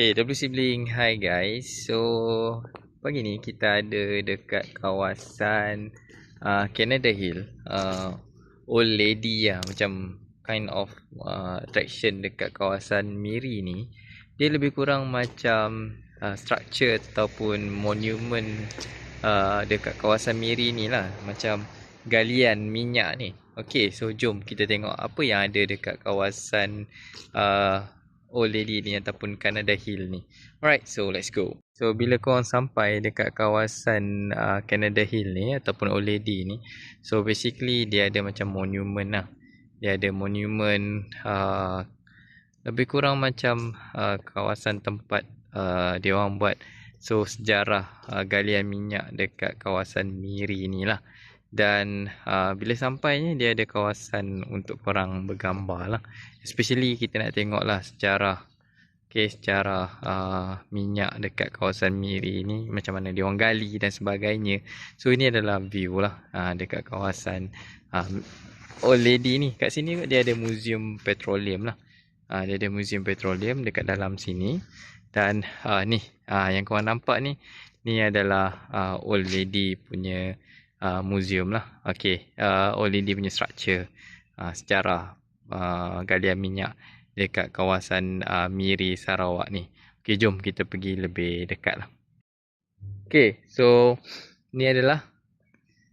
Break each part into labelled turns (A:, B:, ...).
A: Okay, W Sibling, hi guys. So, pagi ni kita ada dekat kawasan uh, Canada Hill. Uh, old lady lah, macam kind of uh, attraction dekat kawasan Miri ni. Dia lebih kurang macam uh, structure ataupun monument uh, dekat kawasan Miri ni lah. Macam galian minyak ni. Okay, so jom kita tengok apa yang ada dekat kawasan uh, old lady ni ataupun Canada Hill ni. Alright, so let's go. So bila korang sampai dekat kawasan uh, Canada Hill ni ataupun old lady ni, so basically dia ada macam monument lah. Dia ada monument uh, lebih kurang macam uh, kawasan tempat uh, dia orang buat so sejarah uh, galian minyak dekat kawasan Miri ni lah. Dan uh, bila sampainya dia ada kawasan untuk korang bergambar lah. Especially kita nak tengok lah sejarah Okay, sejarah uh, minyak dekat kawasan Miri ni macam mana dia orang gali dan sebagainya. So ini adalah view lah uh, dekat kawasan uh, Old Lady ni. Kat sini dia ada museum petroleum lah. Uh, dia ada museum petroleum dekat dalam sini. Dan uh, ni uh, yang korang nampak ni ni adalah uh, Old Lady punya uh, museum lah. Okay, uh, Old Lady punya structure uh, sejarah uh, galian minyak dekat kawasan uh, Miri Sarawak ni. Okey, jom kita pergi lebih dekat lah. Okey, so ni adalah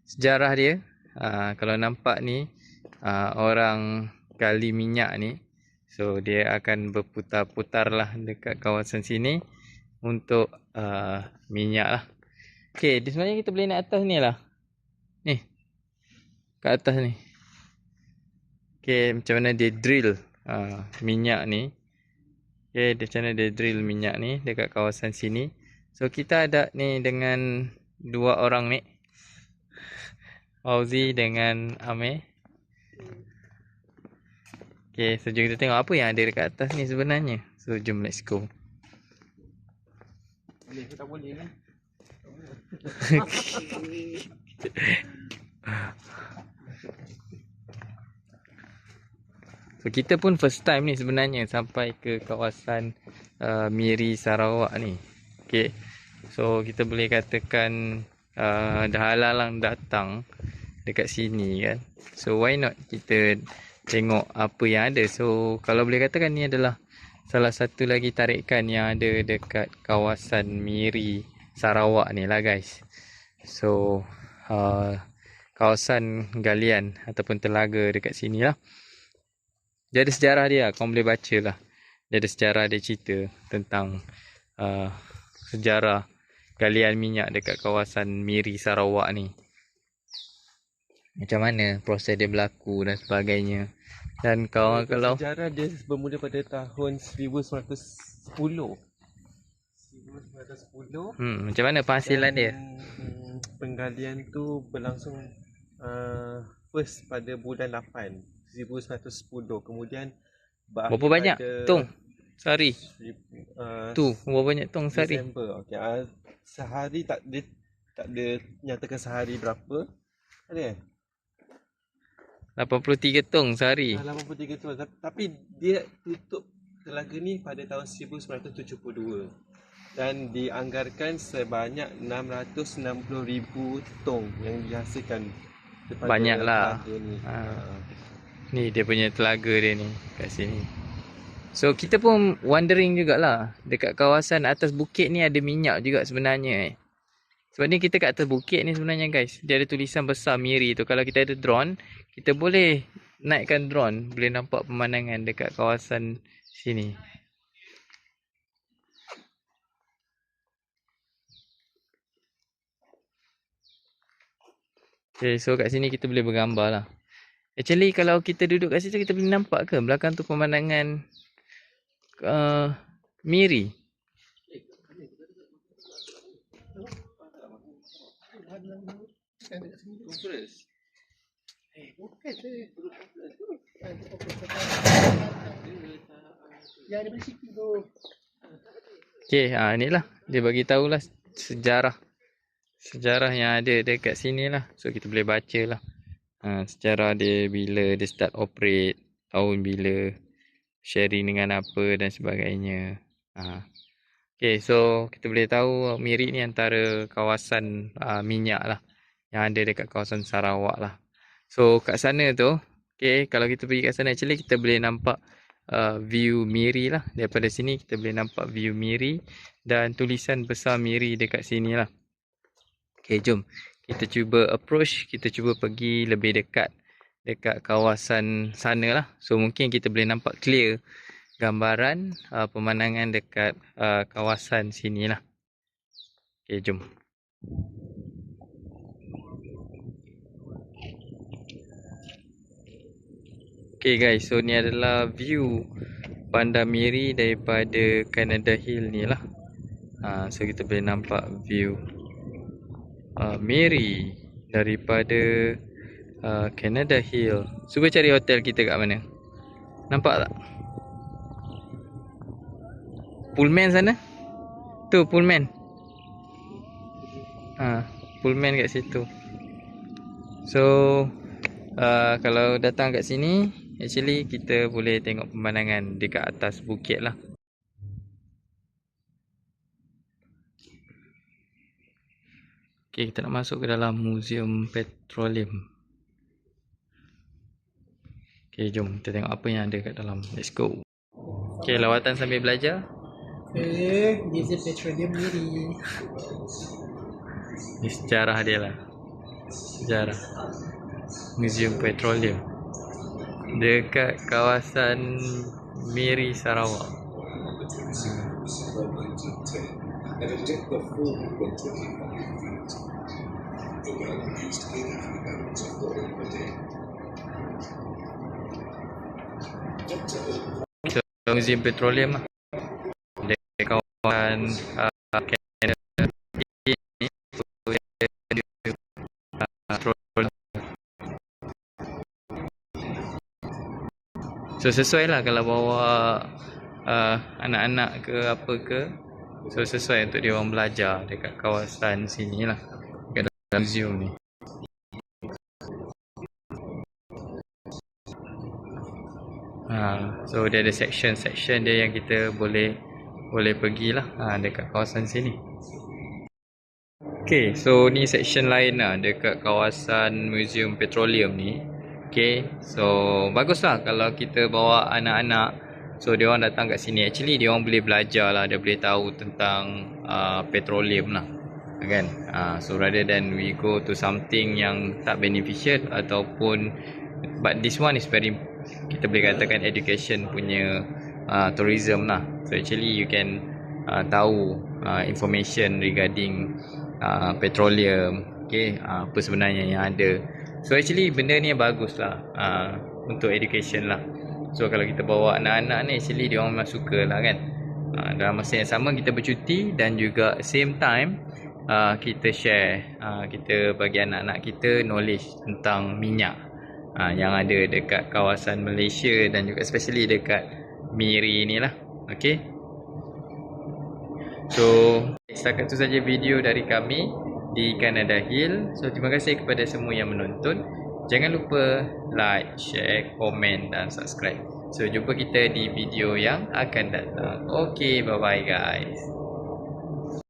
A: sejarah dia. Uh, kalau nampak ni uh, orang gali minyak ni. So dia akan berputar-putar lah dekat kawasan sini untuk uh, minyak lah. Okey, di sebenarnya kita boleh naik atas ni lah. Ni. Kat atas ni. Okey, macam mana dia drill uh, minyak ni. Okay, macam mana dia drill minyak ni dekat kawasan sini. So, kita ada ni dengan dua orang ni. Fauzi dengan Amir. Okay, so jom kita tengok apa yang ada dekat atas ni sebenarnya. So, jom let's go.
B: Boleh tak boleh ni?
A: So kita pun first time ni sebenarnya sampai ke kawasan uh, Miri Sarawak ni. Okay. So kita boleh katakan uh, dah halalang datang dekat sini kan. So why not kita tengok apa yang ada. So kalau boleh katakan ni adalah salah satu lagi tarikan yang ada dekat kawasan Miri Sarawak ni lah guys. So uh, kawasan galian ataupun telaga dekat sini lah. Dia ada sejarah dia, kau boleh baca lah. Dia ada sejarah dia cerita tentang uh, sejarah galian minyak dekat kawasan Miri Sarawak ni. Macam mana proses dia berlaku dan sebagainya. Dan kau kalau
B: Sejarah dia bermula pada tahun 1910 1910
A: hmm, macam mana penghasilan dia?
B: Hmm, Penggalian tu berlangsung uh, First pada bulan 8 1910 Kemudian
A: Berapa banyak tong sehari?
B: uh,
A: Tu, berapa banyak tong sehari?
B: Disember okay. uh, Sehari tak dia tak ada nyatakan sehari berapa Ada kan?
A: 83 tong sehari.
B: Ah, 83 tu Ta- tapi dia tutup telaga ni pada tahun 1972 dan dianggarkan sebanyak 660,000 tong yang dihasilkan daripada
A: Banyak lah.
B: telaga ni.
A: Ha.
B: Ha.
A: Ni dia punya telaga dia ni kat sini. So kita pun wondering jugalah dekat kawasan atas bukit ni ada minyak juga sebenarnya eh. Sebab ni kita kat atas bukit ni sebenarnya guys. Dia ada tulisan besar Miri tu. Kalau kita ada drone, kita boleh naikkan drone. Boleh nampak pemandangan dekat kawasan sini. Okay, so kat sini kita boleh bergambar lah. Actually, kalau kita duduk kat situ, kita boleh nampak ke belakang tu pemandangan uh, miri? Okay, ha, ah, ni lah. Dia bagi tahulah sejarah. Sejarah yang ada dekat sini lah. So, kita boleh baca lah. Ha, sejarah dia bila dia start operate. Tahun bila. Sharing dengan apa dan sebagainya. Ha. Okay, so kita boleh tahu Miri ni antara kawasan uh, minyak lah. Yang ada dekat kawasan Sarawak lah. So, kat sana tu. Okay, kalau kita pergi kat sana actually kita boleh nampak uh, view Miri lah. Daripada sini kita boleh nampak view Miri dan tulisan besar Miri dekat sini lah. Okay, jom. Kita cuba approach, kita cuba pergi lebih dekat dekat kawasan sana lah. So mungkin kita boleh nampak clear gambaran uh, pemandangan dekat uh, kawasan sini lah. Okay, jom. Okay guys, so ni adalah view Bandar Miri daripada Canada Hill ni lah. Ha, so kita boleh nampak view uh, Miri daripada uh, Canada Hill. Cuba cari hotel kita kat mana. Nampak tak? Pullman sana? Tu Pullman. Ha, Pullman kat situ. So uh, kalau datang kat sini Actually kita boleh tengok pemandangan dekat atas bukit lah Okay kita nak masuk ke dalam Museum Petroleum. Okay jom kita tengok apa yang ada kat dalam. Let's go. Okay lawatan sambil belajar.
C: Eh, diesel petroleum Miri.
A: Ni sejarah dia lah. Sejarah. Museum Petroleum. Dekat kawasan Miri Sarawak.
D: At The well to barrels of
A: Petroleum lah uh, Canada Ini uh. So sesuai lah kalau bawa uh, anak-anak ke apa ke. So sesuai untuk dia orang belajar dekat kawasan sini lah dalam museum ni Ha, so dia ada section-section dia yang kita boleh boleh pergilah ha, dekat kawasan sini. Okay, so ni section lain lah dekat kawasan Museum Petroleum ni. Okay, so baguslah kalau kita bawa anak-anak. So dia orang datang kat sini. Actually dia orang boleh belajar lah, dia boleh tahu tentang uh, petroleum lah. Kan? Uh, so rather than we go to something yang tak beneficial ataupun but this one is very kita boleh katakan education punya uh, tourism lah. So actually you can uh, tahu uh, information regarding uh, petroleum, okay, uh, apa sebenarnya yang ada. So actually benda ni bagus lah uh, untuk education lah. So kalau kita bawa anak-anak ni actually dia orang memang suka lah kan. Uh, dalam masa yang sama kita bercuti dan juga same time uh, kita share, uh, kita bagi anak-anak kita knowledge tentang minyak uh, yang ada dekat kawasan Malaysia dan juga especially dekat Miri ni lah. Okay. So, setakat itu saja video dari kami di Canada Hill. So, terima kasih kepada semua yang menonton. Jangan lupa like, share, komen dan subscribe. So, jumpa kita di video yang akan datang. Okay, bye-bye guys.